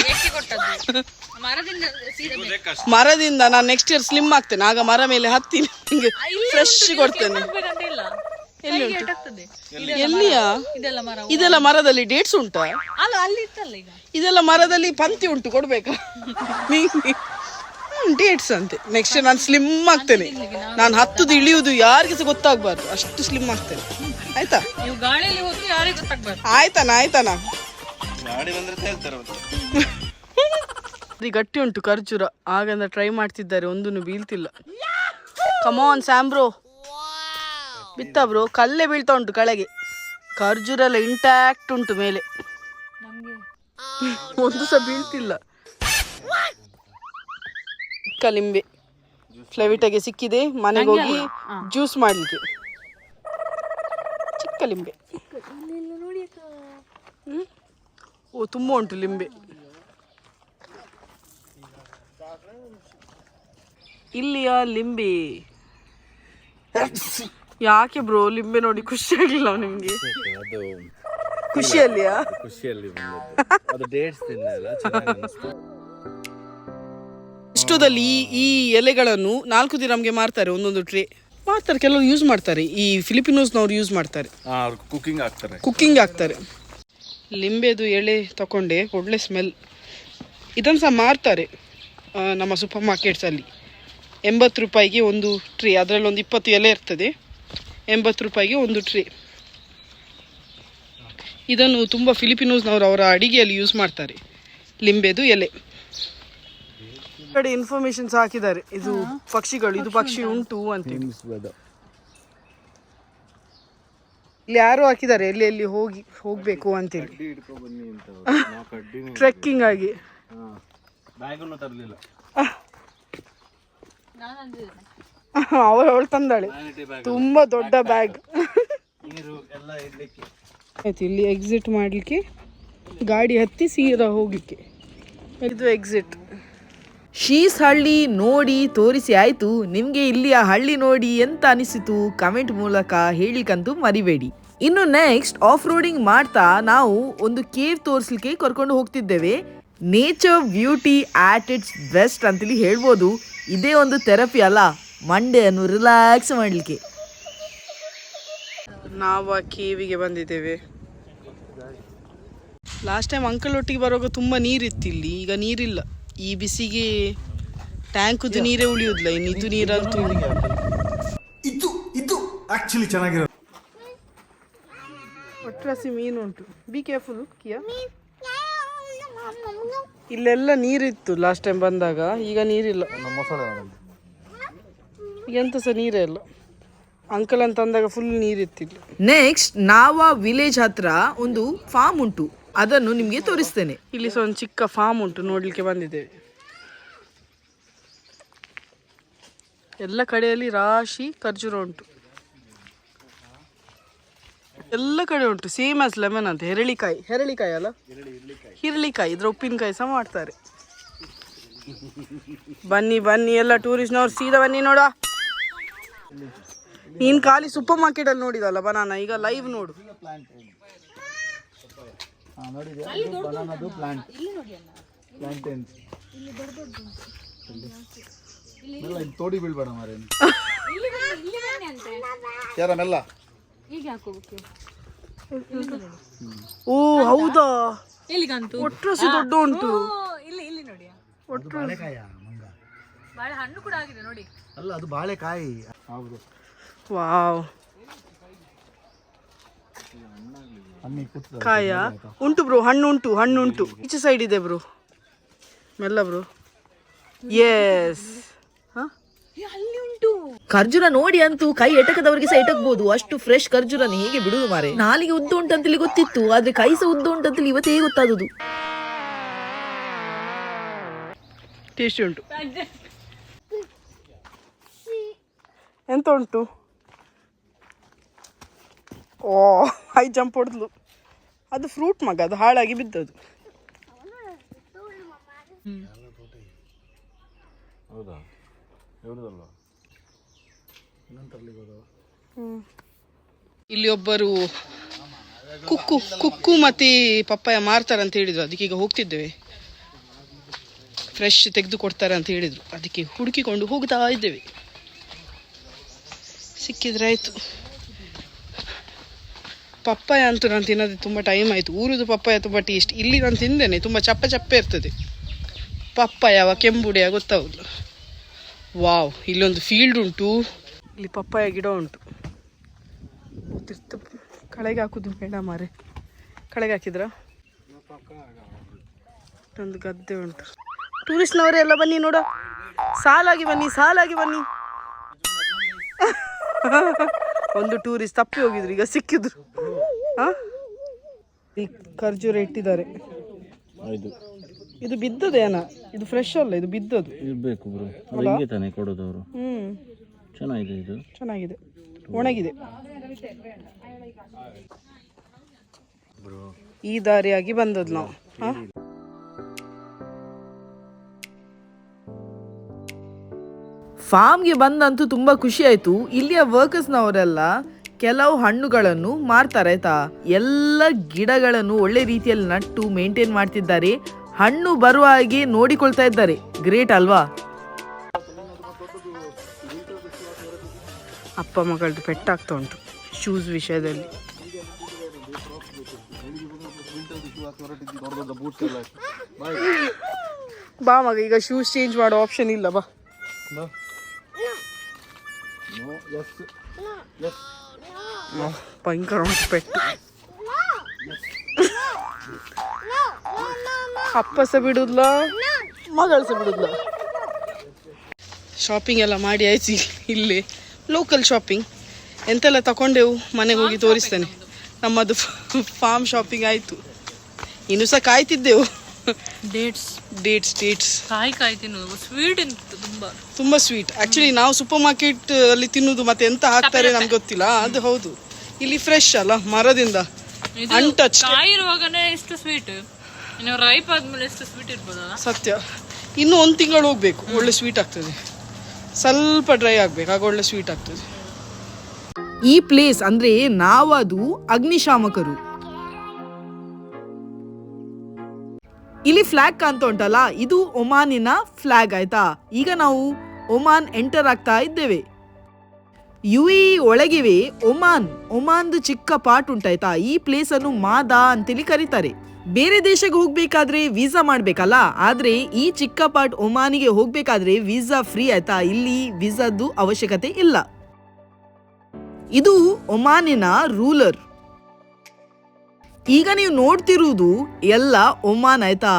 ಮರದಿಂದ. ನಾನು ನೆಕ್ಸ್ಟ್ ಇಯರ್ ಸ್ಲಿಮ್ ಆಗ್ತೇನೆ. ಆಗ ಮರ ಮೇಲೆ ಹತ್ತಿ ನಿಂಗೆ ಫ್ರೆಶ್ ಕೊಡ್ತೇನೆ. ಎಲ್ಲಿಯಾ? ಇದೆಲ್ಲ ಮರದಲ್ಲಿ ಡೇಟ್ಸ್ ಉಂಟಾ? ಇದೆಲ್ಲ ಮರದಲ್ಲಿ ಪಂಕ್ತಿ ಉಂಟು ಕೊಡ್ಬೇಕಾ? ಡೇಟ್ಸ್ ಅಂತೆ. ನೆಕ್ಸ್ಟ್ ನಾನು ಸ್ಲಿಮ್ ಆಗ್ತೇನೆ. ನಾನು ಹತ್ತದು ಇಳಿಯುವುದು ಯಾರಿಗೆ ಸಹ ಗೊತ್ತಾಗ್ಬಾರ್ದು. ಅಷ್ಟು ಸ್ಲಿಮ್ ಆಗ್ತೇನೆ. ಆಯ್ತಾ? ನೀವು ಗಾಳಿಯಲ್ಲಿ ಹೋಗಿ ಯಾರಿಗೂ ಗೊತ್ತಾಗ್ಬಾರ್ದು. ಆಯ್ತಾನ ಆಯ್ತಾನ ಗಾಡಿ ಬಂದ್ರೆ ಗಟ್ಟಿ ಉಂಟು ಖರ್ಜೂರ ಹಾಗಂದ್ರೆ ಟ್ರೈ ಮಾಡ್ತಿದ್ದಾರೆ ಒಂದನ್ನು ಬೀಳ್ತಿಲ್ಲ. ಕಮಾನ್ ಸ್ಯಾಮ್ಬ್ರೋ ಬಿತ್ತ ಬ್ರೋ ಕಲ್ಲೇ ಬೀಳ್ತಾ ಉಂಟು ಕೆಳಗೆ. ಖರ್ಜೂರ ಎಲ್ಲ ಇಂಟ್ಯಾಕ್ಟ್ ಉಂಟು ಮೇಲೆ. ಒಂದು ಸಹ ಬೀಳ್ತಿಲ್ಲ. ಕಲಿಂಬೆ. ಫ್ಲೈವಿಟಾಗೆ ಫ್ಲೆವಿಟಾಗೆ ಸಿಕ್ಕಿದೆ ಮನೆಗೆ ಹೋಗಿ ಜ್ಯೂಸ್ ಮಾಡಲಿಕ್ಕೆ. ಚಿಕ್ಕ ಲಿಂಬೆ? ಓ, ತುಂಬ ಉಂಟು ಲಿಂಬೆ. ಇಲ್ಲಿಯ ಲಿಂಬೆ? ಯಾಕೆ ಬ್ರೋ, ಲಿಂಬೆ ನೋಡಿ ಖುಷಿ ಆಗಿಲ್ಲ ನಿಮ್ಗೆ? ಅದು ಖುಷಿಯಲ್ಲಿಯಾ? ಖುಷಿಯಲ್ಲಿ ಅದು ಇಷ್ಟದಲ್ಲಿ ಈ ಎಲೆಗಳನ್ನು ನಾಲ್ಕು ದಿನಮ್ಗೆ ಮಾರ್ತಾರೆ ಒಂದೊಂದು ಟ್ರೇ. ಮಾಡ್ತಾರೆ ಕೆಲವರು ಯೂಸ್ ಮಾಡ್ತಾರೆ. ಈ ಫಿಲಿಪಿನೋಸ್ನವ್ರು ಯೂಸ್ ಮಾಡ್ತಾರೆ. ಅವ್ರು ಕುಕಿಂಗ್ ಆಗ್ತಾರೆ ಕುಕ್ಕಿಂಗ್ ಆಗ್ತಾರೆ ಲಿಂಬೆದು ಎಳೆ ತಗೊಂಡೆ ಒಳ್ಳೆ ಸ್ಮೆಲ್ ಇದನ್ನು ಸಹ ಮಾರ್ತಾರೆ ಆ, ನಮ್ಮ ಸೂಪರ್ ಮಾರ್ಕೆಟ್ಸಲ್ಲಿ ಎಂಬತ್ತು ರೂಪಾಯಿಗೆ ಒಂದು ಟ್ರೀ ಅದರಲ್ಲಿ ಒಂದು ಇಪ್ಪತ್ತು ಎಲೆ ಇರ್ತದೆ. ಎಂಬತ್ತು ರೂಪಾಯಿಗೆ ಒಂದು ಟ್ರೀ ಇದನ್ನು ತುಂಬ ಫಿಲಿಪಿನೋಸ್ನವರು ಅವರ ಅಡಿಗೆಯಲ್ಲಿ ಯೂಸ್ ಮಾಡ್ತಾರೆ. ಲಿಂಬೆದು ಎಲೆ. ಕಡೆ ಇನ್ಫಾರ್ಮೇಶನ್ಸ್ ಹಾಕಿದ್ದಾರೆ. ಇದು ಪಕ್ಷಿಗಳು ಇದು ಪಕ್ಷಿ ಉಂಟು ಅಂತೇಳಿ ಇಲ್ಲಿ ಯಾರು ಹಾಕಿದ್ದಾರೆ? ಎಲ್ಲಿ ಎಲ್ಲಿ ಹೋಗಿ ಹೋಗ್ಬೇಕು ಅಂತೇಳಿ ಟ್ರೆಕ್ಕಿಂಗ್ ಆಗಿ. ಬ್ಯಾಗನ್ನು ತರಲಿಲ್ಲ. ಅವಳು ಅವಳು ತಂದಾಳೆ. ತುಂಬಾ ದೊಡ್ಡ ಬ್ಯಾಗ್ ನೀರು ಎಲ್ಲ ಇಡ್ಲಿಕ್ಕೆ. ಆಯ್ತು ಇಲ್ಲಿ ಎಕ್ಸಿಟ್ ಮಾಡಲಿಕ್ಕೆ ಗಾಡಿ ಹತ್ತಿ ಸೀದಾ ಹೋಗ್ಲಿಕ್ಕೆ. ಇದು ಎಕ್ಸಿಟ್ ಶೀಸ್ ಹಳ್ಳಿ ನೋಡಿ ತೋರಿಸಿ ಆಯಿತು, ನಿಮಗೆ ಇಲ್ಲಿಯ ಹಳ್ಳಿ ನೋಡಿ ಎಂತ ಅನಿಸಿತು ಕಮೆಂಟ್ ಮೂಲಕ ಹೇಳಿಕಂತೂ ಮರಿಬೇಡಿ. ಇನ್ನು ನೆಕ್ಸ್ಟ್ ಆಫ್ ರೋಡಿಂಗ್ ಮಾಡ್ತಾ ನಾವು ಒಂದು ಕೇವ್ ತೋರಿಸ್ಲಿಕ್ಕೆ ಕರ್ಕೊಂಡು ಹೋಗ್ತಿದ್ದೇವೆ. Nature beauty at its best ಅಂತೇಳಿ ಹೇಳ್ಬೋದು. ಇದೇ ಒಂದು ಥೆರಪಿ ಅಲ್ಲ, ಮಂಡೆಯನ್ನು ರಿಲ್ಯಾಕ್ಸ್ ಮಾಡಲಿಕ್ಕೆ. ನಾವು ಆ ಕೇವಿಗೆ ಬಂದಿದ್ದೇವೆ. ಲಾಸ್ಟ್ ಟೈಮ್ ಅಂಕಲ್ ಒಟ್ಟಿಗೆ ಬರುವಾಗ ತುಂಬ ನೀರಿತ್ತು ಇಲ್ಲಿ, ಈಗ ನೀರಿಲ್ಲ. ಈ ಬಿಸಿಗೆ ಟ್ಯಾಂಕ್ ನೀರೇ ಉಳಿಯುದಿಲ್ಲ ಇನ್ನು ಇದು ನೀರಂತೂ ಇದು ಇದು ಆಕ್ಚುಲಿ ಚೆನ್ನಾಗಿರೋದು. ಒಟ್ರಾಸಿ ಮೀನು ಉಂಟು. ಬಿ ಕೇರ್ಫುಲ್ ಕಿಯಾ. ಇಲ್ಲೆಲ್ಲ ನೀರಿತ್ತು ಲಾಸ್ಟ್ ಟೈಮ್ ಬಂದಾಗ ಈಗ ನೀರಿಲ್ಲ. ಎಂತ ಸಹ ನೀರೇ ಇಲ್ಲ. ಅಂಕಲ್ ಅಂತ ಅಂದಾಗ ಫುಲ್ ನೀರಿತ್ತಿಲ್ಲ. ನೆಕ್ಸ್ಟ್ ನಾವ ವಿಲೇಜ್ ಹತ್ರ ಒಂದು ಫಾರ್ಮ್ ಉಂಟು. ಅದನ್ನು ನಿಮಗೆ ತೋರಿಸ್ತೇನೆ. ಇಲ್ಲಿ ಸಹ ಒಂದು ಚಿಕ್ಕ ಫಾರ್ಮ್ ಉಂಟು, ನೋಡಲಿಕ್ಕೆ ಬಂದಿದ್ದೇವೆ. ಎಲ್ಲ ಕಡೆಯಲ್ಲಿ ರಾಶಿ, ಖರ್ಜೂರ ಉಂಟು. ಎಲ್ಲ ಕಡೆ ಉಂಟು ಸೇಮ್ ಆಸ್ ಲೆಮನ್ ಅಂತ, ಹೆರಳಿಕಾಯಿ. ಹೆರಳಿಕಾಯಿ ಅಲ್ಲ? ಹಿರಳಿಕಾಯಿ, ಇದ್ರ ಉಪ್ಪಿನಕಾಯಿ ಸಹ ಮಾಡ್ತಾರೆ. ಬನ್ನಿ ಬನ್ನಿ, ಎಲ್ಲ ಟೂರಿಸ್ಟ್ನವ್ರು ಸೀದಾ ಬನ್ನಿ ನೋಡ ನೀನ್ ಖಾಲಿ ಸೂಪರ್ ಮಾರ್ಕೆಟ್ ಅಲ್ಲಿ ನೋಡಿದಲ್ಲ ಬನಾನ ಈಗ ಲೈವ್ ನೋಡು. ತೋಡಿ ಬೀಳ್ಬೇಡ ಮಾರೇ ಯಾರ ಮೆಲ್ಲ? ಓ ಹೌದಾ? ಒಟ್ರಸಿ ದೊಡ್ಡ ಉಂಟು. ಇಲ್ಲಿ ಇಲ್ಲಿ ನೋಡಿ. ಬಾಳೆಕಾಯ ಮಂಗ? ಬಾಳೆ ಹಣ್ಣು ಕೂಡ ಆಗಿದೆ ನೋಡಿ. ಅಲ್ಲ ಅದು ಬಾಳೆಕಾಯಿ. ಹೌದು. ವಾವ್ ಅನ್ನಿ ಕೂತ್ ಕಾಯ? ಉಂಟು ಬ್ರೋ ಹಣ್ಣು ಉಂಟು ಹಣ್ಣು ಉಂಟು. ಈಚೆ ಸೈಡ್ ಇದೆ ಬ್ರೋ. ಮೆಲ್ಲ ಬ್ರೋ. ಎಸ್ ಖರ್ಜೂರ ನೋಡಿ ಅಂತೂ ಕೈ ಎಟಕದವರಿಗೆ ಸಹ ಎಟಕ್ಬೋದು. ಅಷ್ಟು ಫ್ರೆಶ್ ಖರ್ಜೂರನ ಹೇಗೆ ಬಿಡುದು ಮಾರೆ? ನಾಲಿಗೆ ಉದ್ದು ಉಂಟಂತೇಳಿ ಗೊತ್ತಿತ್ತು ಆದ್ರೆ ಕೈ ಸಹ ಉದ್ದು ಉಂಟು ಅಂತ ಇವತ್ತೇ ಗೊತ್ತಾದದು ಟೇಸ್ಟ್ ಉಂಟು. ಎಂತ ಉಂಟು? ಓ ಹೈ ಜಂಪ್ ಹೊಡೆದ್ಲು. ಅದು ಫ್ರೂಟ್ ಮಗ ಅದು ಹಾಳಾಗಿ ಬಿದ್ದದು. ಹೌದಾ? ಇಲ್ಲಿ ಒಬ್ಬರು ಕುಕ್ಕು ಕುಕ್ಕು ಮತ್ತೆ ಪಪ್ಪಾಯ ಮಾರ್ತಾರೆ ಅಂತ ಹೇಳಿದ್ರು. ಅದಕ್ಕೆ ಈಗ ಹೋಗ್ತಿದ್ದೇವೆ. ಫ್ರೆಶ್ ತೆಗೆದು ಕೊಡ್ತಾರೆ ಅಂತ ಹೇಳಿದ್ರು. ಅದಕ್ಕೆ ಹುಡುಕಿಕೊಂಡು ಹೋಗ್ತಾ ಇದ್ದೇವೆ. ಸಿಕ್ಕಿದ್ರೆ ಆಯ್ತು. ಪಪ್ಪಾಯ ಅಂತೂ ನಾನು ತಿನ್ನೋದು ತುಂಬ ಟೈಮ್ ಆಯಿತು. ಊರದು ಪಪ್ಪಾಯ ತುಂಬ ಟೇಸ್ಟ್ ಇಲ್ಲಿ ನಾನು ತಿಂದೇನೆ, ತುಂಬ ಚಪ್ಪ ಚಪ್ಪೆ ಇರ್ತದೆ. ಪಪ್ಪಾಯವ ಕೆಂಬುಡಿಯ ಗೊತ್ತಾಗುದು ವಾವ್ ಇಲ್ಲೊಂದು ಫೀಲ್ಡ್ ಉಂಟು. ಇಲ್ಲಿ ಪಪ್ಪಾಯ ಗಿಡ ಉಂಟು. ಕಳೆಗೆ ಹಾಕುದು ಬೇಡ ಮಾರೆ. ಕಳೆಗೆ ಹಾಕಿದ್ರ? ಒಂದು ಗದ್ದೆ ಉಂಟು. ಟೂರಿಸ್ಟ್ನವರೇ ಎಲ್ಲ ಬನ್ನಿ ನೋಡ. ಸಾಲಾಗಿ ಬನ್ನಿ ಸಾಲಾಗಿ ಬನ್ನಿ. ಒಂದು ಟೂರಿಸ್ಟ್ ತಪ್ಪಿ ಹೋಗಿದ್ರು, ಈಗ ಸಿಕ್ಕಿದ್ರು. ಖರ್ಜೂರ ಇಟ್ಟಿದ್ದಾರೆ. ಆಯ್ತು ಇದು ಬಿದ್ದದೇನ? ಇದು ಫ್ರೆಶ್ ಅಲ್ಲ ಇದು ಬಿದ್ದದು ಇರ್ಬೇಕು ಬ್ರೋ ಹಿಂಗೆ ತಾನೇ ಕೊಡೋದು ಅವರು ಹ್ಮ್. ಚೆನ್ನಾಗಿದೆ ಇದು. ಚೆನ್ನಾಗಿದೆ. ಒಣಗಿದೆ. ಈ ದಾರಿಯಾಗಿ ಬಂದದ್ದು ನಾವು. ಹಾ? ಫಾರ್ಮ್ಗೆ ಬಂದಂತೂ ತುಂಬಾ ಖುಷಿ ಆಯ್ತು. ಇಲ್ಲಿಯ ವರ್ಕರ್ಸ್ನವರೆಲ್ಲ ಕೆಲವು ಹಣ್ಣುಗಳನ್ನು ಮಾರ್ತಾರೆ ಆಯ್ತಾ ಎಲ್ಲ ಗಿಡಗಳನ್ನು ಒಳ್ಳೆ ರೀತಿಯಲ್ಲಿ ನಟ್ಟು ಮೇಂಟೈನ್ ಮಾಡ್ತಿದ್ದಾರೆ. ಹಣ್ಣು ಬರುವ ಹಾಗೆ ನೋಡಿಕೊಳ್ತಾ ಇದ್ದಾರೆ. ಗ್ರೇಟ್ ಅಲ್ವಾ? ಅಪ್ಪ ಮಗಳದ್ದು ಪೆಟ್ಟಾಗ್ತಾ ಉಂಟು ಶೂಸ್ ವಿಷಯದಲ್ಲಿ. ಬಾ ಮಗ ಈಗ ಶೂಸ್ ಚೇಂಜ್ ಮಾಡೋ ಆಪ್ಷನ್ ಇಲ್ಲ ಬಾ. ಪೆಟ್ಟು. ಅಪ್ಪ ಸಹ ಬಿಡುದ್ಲ? ಮಗಳಸ ಬಿಡುದ್ಲ? ಶಾಪಿಂಗ್ ಎಲ್ಲ ಮಾಡಿ ಆಯ್ತು ಇಲ್ಲಿ ಲೋಕಲ್ ಶಾಪಿಂಗ್ ಎಂತೆಲ್ಲ ತಗೊಂಡೆವು ಮನೆಗೆ ಹೋಗಿ ತೋರಿಸ್ತೇನೆ. ನಮ್ಮದು ಫಾರ್ಮ್ ಶಾಪಿಂಗ್ ಆಯಿತು. ಇನ್ನು ಸಹ ಕಾಯ್ತಿದ್ದೆವು. ಡೇಟ್ಸ್ ಡೇಟ್ಸ್ ಡೇಟ್ಸ್ ಕಾಯಿ ಕಾಯಿ ತಿನ್ನೋದು ಸ್ವೀಟ್ ಇತ್ತು ತುಂಬಾ. ತುಂಬ ಸ್ವೀಟ್ ಆಕ್ಚುಲಿ ನಾವು ಸೂಪರ್ ಮಾರ್ಕೆಟ್ ಅಲ್ಲಿ ತಿನ್ನುದು ಮತ್ತೆ ಎಂತ ಹಾಕ್ತಾರೆ ನಮ್ಗೆ ಗೊತ್ತಿಲ್ಲ. ಅದು ಹೌದು. ಇಲ್ಲಿ ಫ್ರೆಶ್ ಅಲ್ಲ ಮರದಿಂದ. ಅನ್ಟಚ್ ಕಾಯಿ ಇರುವಾಗನೇ ಎಷ್ಟು ಸ್ವೀಟ್ ಇನ್ನು ರೈಪ್ ಆದ್ಮೇಲೆ ಎಷ್ಟು ಸ್ವೀಟ್ ಇರ್ಬೋದಲ್ಲ ಸತ್ಯ. ಇನ್ನು ಒಂದು ತಿಂಗಳು ಹೋಗ್ಬೇಕು. ಒಳ್ಳೆ ಸ್ವೀಟ್ ಆಗ್ತದೆ. ಸ್ವಲ್ಪ ಡ್ರೈ ಆಗ್ಬೇಕು. ಆಗ ಒಳ್ಳೆ ಸ್ವೀಟ್ ಆಗ್ತದೆ. ಈ ಪ್ಲೇಸ್ ಅಂದ್ರೆ ನಾವದು ಅಗ್ನಿಶಾಮಕರು. ಇಲ್ಲಿ ಫ್ಲಾಗ್ ಕಾಣ್ತಾ ಉಂಟಲ್ಲ, ಇದು ಒಮಾನಿನ ಫ್ಲಾಗ್ ಆಯ್ತಾ? ಈಗ ನಾವು ಒಮಾನ್ ಎಂಟರ್ ಆಗ್ತಾ ಇದ್ದೇವೆ. ಯು ಇ ಒಳಗಿವೆ ಒಮಾನ್, ಒಮಾನ್ದು ಚಿಕ್ಕ ಪಾರ್ಟ್ ಉಂಟಾಯ್ತಾ? ಈ ಪ್ಲೇಸ್ ಅನ್ನು ಮಾದಾ ಅಂತೇಳಿ ಕರೀತಾರೆ. ಬೇರೆ ದೇಶಕ್ಕೆ ಹೋಗ್ಬೇಕಾದ್ರೆ ವೀಸಾ ಮಾಡ್ಬೇಕಲ್ಲ, ಆದ್ರೆ ಈ ಚಿಕ್ಕ ಪಾರ್ಟ್ ಒಮಾನಿಗೆ ಹೋಗ್ಬೇಕಾದ್ರೆ ವೀಸಾ ಫ್ರೀ ಆಯ್ತಾ? ಇಲ್ಲಿ ವೀಸಾದ್ದು ಅವಶ್ಯಕತೆ ಇಲ್ಲ. ಇದು ಒಮಾನಿನ ರೂಲರ್ ಈಗ ನೀವು ನೋಡ್ತಿರುವುದು ಎಲ್ಲ ಒಮಾನ್ ಆಯ್ತಾ?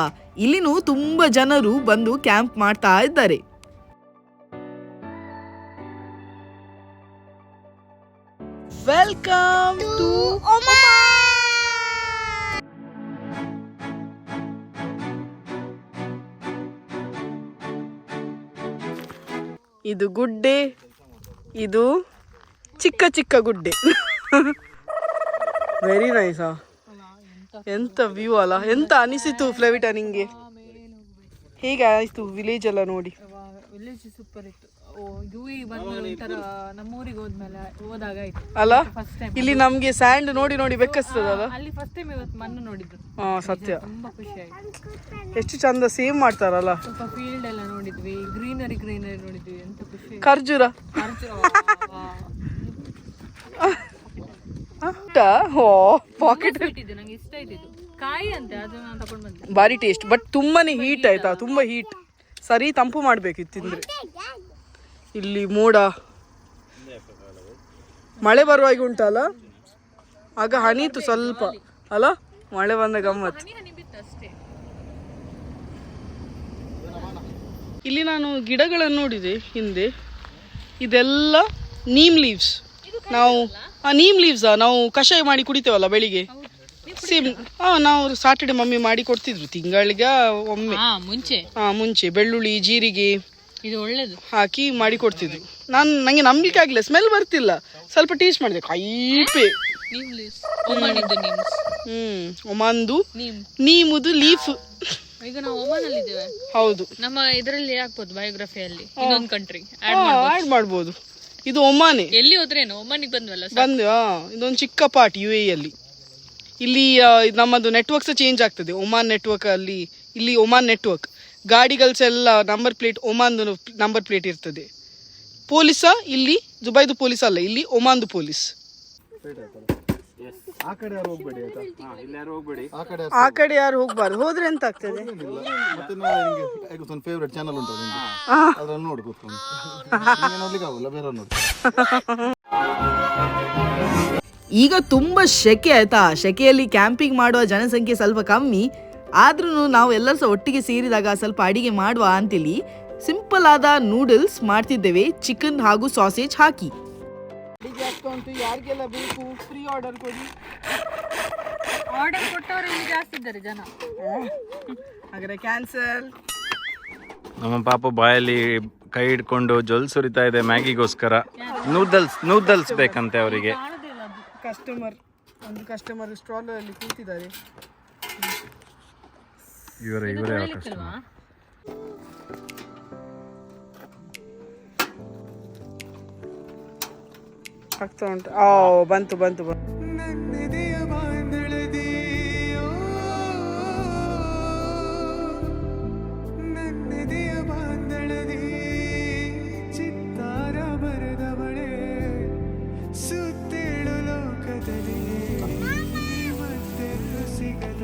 ಇಲ್ಲಿನೂ ತುಂಬಾ ಜನರು ಬಂದು ಕ್ಯಾಂಪ್ ಮಾಡ್ತಾ ಇದ್ದಾರೆ. ವೆಲ್ಕಮ್ ಟು ಇದು ಗುಡ್ಡೆ ಇದು ಚಿಕ್ಕ ಚಿಕ್ಕ ಗುಡ್ಡೆ. ವೆರಿ ನೈಸಾ ಎಂತ ವ್ಯೂ ಅಲ್ಲ ಎಂತ ಅನಿಸಿತು ಫ್ಲೆವಿಟಾ ನಿಂಗೆ ಹೇಗೆ ಆಯ್ತು ವಿಲೇಜ್ ಎಲ್ಲ ನೋಡಿ? ವಿಲೇಜ್ ಸೂಪರ್ ಇತ್ತು. ಒಂಥರ ನಮ್ಮೂರಿಗೆ ಹೋದ್ಮೇಲೆ ಹೋದಾಗ ಆಯ್ತು. ಅಲ್ಲ ಇಲ್ಲಿ ನಮ್ಗೆ ಸ್ಯಾಂಡ್ ನೋಡಿ ನೋಡಿ ಬೆಕ್ಕಸ್ತದಲ್ಲ ಅಲ್ಲಿ? ಫಸ್ಟ್ ಟೈಮ್ ಇವತ್ತು ಮಣ್ಣು ನೋಡಿದ್ದು. ಹಾ ಸತ್ಯ. ತುಂಬಾ ಖುಷಿ ಆಯ್ತು. ಎಷ್ಟು ಚಂದ ಸೇವ್ ಮಾಡ್ತಾರಲ್ಲ? ಸ್ವಲ್ಪ ಫೀಲ್ಡ್ ಎಲ್ಲ ನೋಡಿದ್ವಿ ಗ್ರೀನರಿ ಗ್ರೀನರಿ ನೋಡಿದ್ವಿ ಎಂತ ಖುಷಿ. ಖರ್ಜೂರ. ಖರ್ಚು ಓ ಪಾಕೆಟ್ ಇಟ್ಟಿದ್ದು ನಂಗೆ ಇಷ್ಟ ಆಯ್ತು ಇದು ಕಾಯಿ ಅಂತೆ ಅದು ನಾನು ತಗೊಂಡ್ ಬಂದೆ. ಭಾರಿ ಟೇಸ್ಟ್ ಬಟ್ ತುಂಬಾನೇ ಹೀಟ್ ಆಯ್ತಾ? ತುಂಬಾ ಹೀಟ್ ಸರಿ ತಂಪು ಮಾಡ್ಬೇಕಿತ್ತು ತಿಂದ್ರೆ. ಇಲ್ಲಿ ಮೋಡ. ಮಳೆ ಬರುವಾಗ ಉಂಟಲ್ಲ ಆಗ ಹನಿತು ಸ್ವಲ್ಪ. ಅಲ್ಲ? ಮಳೆ ಬಂದ ಗಮ್ಮತ್. ಇಲ್ಲಿ ನಾನು ಗಿಡಗಳನ್ನು ನೋಡಿದೆ ಹಿಂದೆ. ಇದೆಲ್ಲ ನೀಮ್ ಲೀವ್ಸ್ ನಾವು ನೀಮ್ ಲೀವ್ಸಾ ನಾವು ಕಷಾಯ ಮಾಡಿ ಕುಡಿತೇವಲ್ಲ ಬೆಳಿಗ್ಗೆ? ಸೇಮ್ ಹಾ ನಾವು ಸಾಟರ್ಡೆ ಮಮ್ಮಿ ಮಾಡಿ ಕೊಡ್ತಿದ್ರು. ತಿಂಗಳಿಗೆ ಒಮ್ಮೆ. ಹಾ ಮುಂಚೆ. ಹಾ ಮುಂಚೆ. ಬೆಳ್ಳುಳ್ಳಿ ಜೀರಿಗೆ ಇದು ಒಳ್ಳೇದು. ಹಾಕಿ ಮಾಡಿ ಕೊಡ್ತಿದ್ರು. ನಾನು ನಂಗೆ ನಂಬಿಕೆ ಆಗಿಲ್ಲ ಸ್ಮೆಲ್ ಬರ್ತಿಲ್ಲ. ಸ್ವಲ್ಪ ಟೇಸ್ಟ್ ಮಾಡಿದೆ ಕೈಪೆ. ನೀಮ್ ಲೀವ್ಸ್ ಒಮಾನಿದ್ದು ನೀಮ್ಸ್. ಹ್ಮ್ ಒಮಾನ್ದು ನೀಮ್. ನೀಮುದು ಲೀಫ್ ಈಗ ನಾವು ಇದ್ದೇವೆ ಹೌದು. ನಮ್ಮ ಇದರಲ್ಲಿ ಹಾಕ್ಬೋದು ಬಯೋಗ್ರಫಿಯಲ್ಲಿ ಇನ್ನೊಂದು ಕಂಟ್ರಿ ಆಡ್ ಮಾಡ್ಬೋದು. ಇದು ಒಮಾನೆ. ಎಲ್ಲಿ ಹೋದ್ರೇನು? ಒಮಾನಿಗೆ ಬಂದ್ವಲ್ಲ ಬಂದು ಹಾ ಇದೊಂದು ಚಿಕ್ಕ ಪಾರ್ಟ್ ಯು ಎ ಅಲ್ಲಿ ಇಲ್ಲಿ ನಮ್ಮದು ನೆಟ್ವರ್ಕ್ ಸಹ ಚೇಂಜ್ ಆಗ್ತದೆ. ಒಮಾನ್ ನೆಟ್ವರ್ಕ್ ಅಲ್ಲಿ ಇಲ್ಲಿ ಒಮಾನ್ ನೆಟ್ವರ್ಕ್ ಗಾಡಿಗಳ್ಸೆಲ್ಲ ನಂಬರ್ ಪ್ಲೇಟ್ ಒಮಾನ್ದು ನಂಬರ್ ಪ್ಲೇಟ್ ಇರ್ತದೆ. ಪೊಲೀಸ? ಇಲ್ಲಿ ದುಬೈದು ಪೊಲೀಸ್ ಅಲ್ಲ ಇಲ್ಲಿ ಒಮಾನ್ದು ಪೊಲೀಸ್. ಆ ಕಡೆ ಯಾರು ಹೋಗ್ಬೇಡಿ ಆಯ್ತಾ? ಇಲ್ಲಿ ಯಾರು ಹೋಗ್ಬೇಡಿ. ಆ ಕಡೆ ಆ ಕಡೆ ಯಾರು ಹೋಗ್ಬಾರ್ದು? ಹೋದ್ರೆ ಎಂತ ಆಗ್ತದೆ? ಇಲ್ಲ ಮತ್ತೆ ನಾವು ನಿಂಗೆ ಒಂದು ಫೇವ್ರೆಟ್ ಚಾನಲ್ ಉಂಟು ನಿಂಗೆ ಅದ್ರಲ್ಲಿ ನೋಡಿ ಕೂತ್ಕೊಂಡು ನಿಂಗೆ ನೋಡ್ಲಿಕ್ಕೆ ಆಗುಲ್ಲ ಬೇರೆ ನೋಡಿ. ಈಗ ತುಂಬಾ ಶೆಕೆ ಆಯ್ತಾ? ಶೆಕೆಯಲ್ಲಿ ಕ್ಯಾಂಪಿಂಗ್ ಮಾಡುವ ಜನಸಂಖ್ಯೆ ಸ್ವಲ್ಪ ಕಮ್ಮಿ. ಆದ್ರೂ ನಾವು ಎಲ್ಲರೂ ಸಹ ಒಟ್ಟಿಗೆ ಸೇರಿದಾಗ ಸ್ವಲ್ಪ ಅಡಿಗೆ ಮಾಡುವ ಅಂತೇಳಿ ಸಿಂಪಲ್ ಆದ ನೂಡಲ್ಸ್ ಮಾಡ್ತಿದ್ದೇವೆ ಚಿಕನ್ ಹಾಗೂ ಸಾಸೇಜ್ ಹಾಕಿ. ಅಡಿಗೆ ಆಗ್ತಾ ಉಂಟು ಯಾರಿಗೆಲ್ಲ ಬೇಕು ಫ್ರೀ ಆರ್ಡರ್ ಕೊಡಿ. ಆರ್ಡರ್ ಕೊಟ್ಟವರು ಇಲ್ಲಿ ಜಾಸ್ತಿ ಇದ್ದಾರೆ ಜನ. ಹಾಗಾದ್ರೆ ಕ್ಯಾನ್ಸಲ್ ನಮ್ಮ ಪಾಪ ಬಾಯಲ್ಲಿ ಕೈ ಹಿಡ್ಕೊಂಡು ಜೊಲ್ ಸುರಿತಾ ಇದೆ ಮ್ಯಾಗಿಗೋಸ್ಕರ. ನೂಡಲ್ಸ್ ನೂಡಲ್ಸ್ ಬೇಕಂತೆ ಅವರಿಗೆ. ಕಸ್ಟಮರ್ ಒಂದು ಕಸ್ಟಮರ್ ಸ್ಟಾಲ್ ಅಲ್ಲಿ ಕೂತಿದ್ದಾರೆ. ಇವರೇ ಇವರೇ ಕಷ್ಟ ಆಗ್ತಾ ಉಂಟು. ಓ ಬಂತು ಬಂತು ಬಂತು.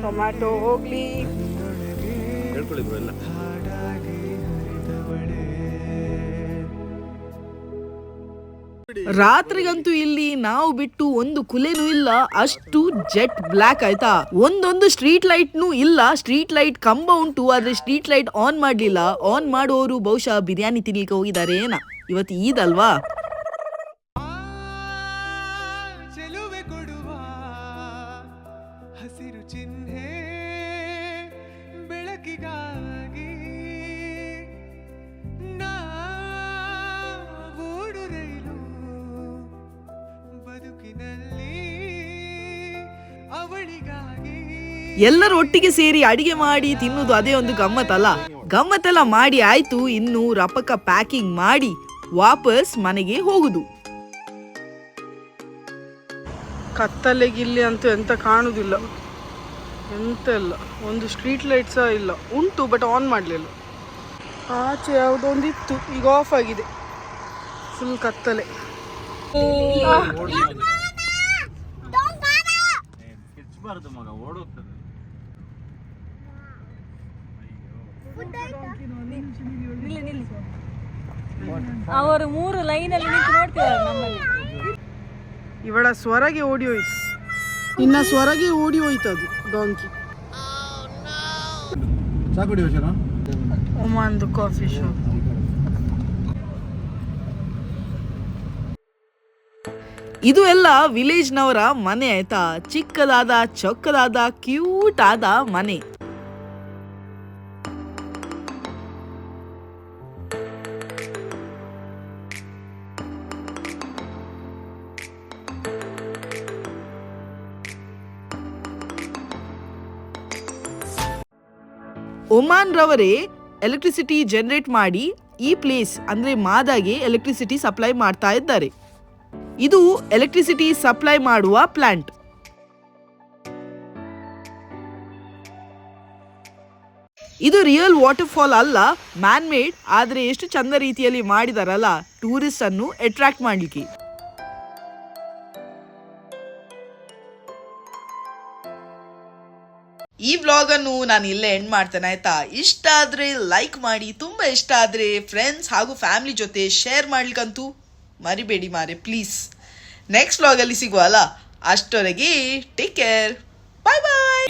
ಟೊಮ್ಯಾಟೊ ಹೋಗ್ಲಿ ಹೇಳ್ಕೊಳ್ಳಿ bro ರಾತ್ರಿಗಂತೂ ಇಲ್ಲಿ ನಾವು ಬಿಟ್ಟು ಒಂದು ಕುಲೆನೂ ಇಲ್ಲ, ಅಷ್ಟು ಜೆಟ್ ಬ್ಲ್ಯಾಕ್ ಆಯ್ತಾ? ಒಂದೊಂದು ಸ್ಟ್ರೀಟ್ ಲೈಟ್ ನೂ ಇಲ್ಲ ಸ್ಟ್ರೀಟ್ ಲೈಟ್ ಕಂಬ ಉಂಟು, ಆದ್ರೆ ಸ್ಟ್ರೀಟ್ ಲೈಟ್ ಆನ್ ಮಾಡ್ಲಿಲ್ಲ. ಆನ್ ಮಾಡುವವರು ಬಹುಶಃ ಬಿರಿಯಾನಿ ತಿನ್ಲಿಕ್ಕೆ ಹೋಗಿದ್ದಾರೆ ಏನ? ಇವತ್ತು ಈದ್ ಎಲ್ಲರೂ ಒಟ್ಟಿಗೆ ಸೇರಿ ಅಡಿಗೆ ಮಾಡಿ ತಿನ್ನುವುದು ಅದೇ ಒಂದು ಗಮ್ಮತ್ತಲ್ಲ? ಗಮ್ಮತ್ತೆಲ್ಲ ಮಾಡಿ ಆಯ್ತು ಇನ್ನು ರಪಕ ಪ್ಯಾಕಿಂಗ್ ಮಾಡಿ ವಾಪಸ್ ಮನೆಗೆ ಹೋಗುದು. ಕತ್ತಲೆಗಿಲ್ಲಿ ಅಂತ ಅಂತೂ ಎಂತ ಕಾಣುದಿಲ್ಲ. ಎಂತ ಇಲ್ಲ. ಒಂದು ಸ್ಟ್ರೀಟ್ ಲೈಟ್ ಸಹ ಇಲ್ಲ. ಉಂಟು ಬಟ್ ಆನ್ ಮಾಡಲಿಲ್ಲ. ಆಚೆ ಯಾವುದೋ ಒಂದು ಇತ್ತು ಈಗ ಆಫ್ ಆಗಿದೆ. ಫುಲ್ ಕತ್ತಲೆ. ಮಗ ಓಡೋಗ್ತದೆ. ಅವರು ಮೂರು ಲೈನ್ ಅಲ್ಲಿ ನಿಂತು ನೋಡ್ತಿದ್ದಾರೆ ನಮ್ಮಲ್ಲಿ. ಇವಳ ಸ್ವರಗೆ ಓಡಿ ಹೋಯ್ತು. ಇನ್ನ ಸ್ವರಗೆ ಓಡಿ ಹೋಯ್ತು ಅದು ಡಾಂಕಿ ಒಮಾನ್ದು ಕಾಫಿ ಶಾಪ್ ಇದು ಎಲ್ಲ ವಿಲೇಜ್ನವರ ಮನೆ ಆಯ್ತಾ. ಚಿಕ್ಕದಾದ ಚೊಕ್ಕದಾದ ಕ್ಯೂಟ್ ಆದ ಮನೆ. ಒಮಾನ್ ರವರೇ ಎಲೆಕ್ಟ್ರಿಸಿಟಿ ಜನರೇಟ್ ಮಾಡಿ ಈ ಪ್ಲೇಸ್ ಅಂದ್ರೆ ಮಾದಾಗೆ ಎಲೆಕ್ಟ್ರಿಸಿಟಿ ಸಪ್ಲೈ ಮಾಡ್ತಾ ಇದ್ದಾರೆ. ಇದು ಎಲೆಕ್ಟ್ರಿಸಿಟಿ ಸಪ್ಲೈ ಮಾಡುವ ಪ್ಲಾಂಟ್ ಇದು ರಿಯಲ್ ವಾಟರ್ ಫಾಲ್ ಅಲ್ಲ ಮ್ಯಾನ್ ಮೇಡ್ ಆದ್ರೆ ಎಷ್ಟು ಚಂದ ರೀತಿಯಲ್ಲಿ ಮಾಡಿದಾರಲ್ಲ ಟೂರಿಸ್ಟ್ ಅನ್ನು ಅಟ್ರಾಕ್ಟ್ ಮಾಡ್ಲಿಕ್ಕೆ. ಈ ವ್ಲಾಗನ್ನು ನಾನು ಇಲ್ಲೇ ಎಂಡ್ ಮಾಡ್ತೇನೆ, ಆಯ್ತಾ? ಇಷ್ಟ ಆದ್ರೆ ಲೈಕ್ ಮಾಡಿ, ತುಂಬಾ ಇಷ್ಟ ಆದ್ರೆ ಫ್ರೆಂಡ್ಸ್ ಹಾಗೂ ಫ್ಯಾಮಿಲಿ ಜೊತೆ ಶೇರ್ ಮಾಡ್ಲಿಕ್ಕಂತೂ ಮರಿಬೇಡಿ ಮಾರೆ ಪ್ಲೀಸ್ ನೆಕ್ಸ್ಟ್ ವ್ಲಾಗಲ್ಲಿ ಸಿಗುವ ಅಲ್ಲ ಅಷ್ಟೊರೆಗೆ ಟೇಕ್ ಕೇರ್ ಬಾಯ್ ಬಾಯ್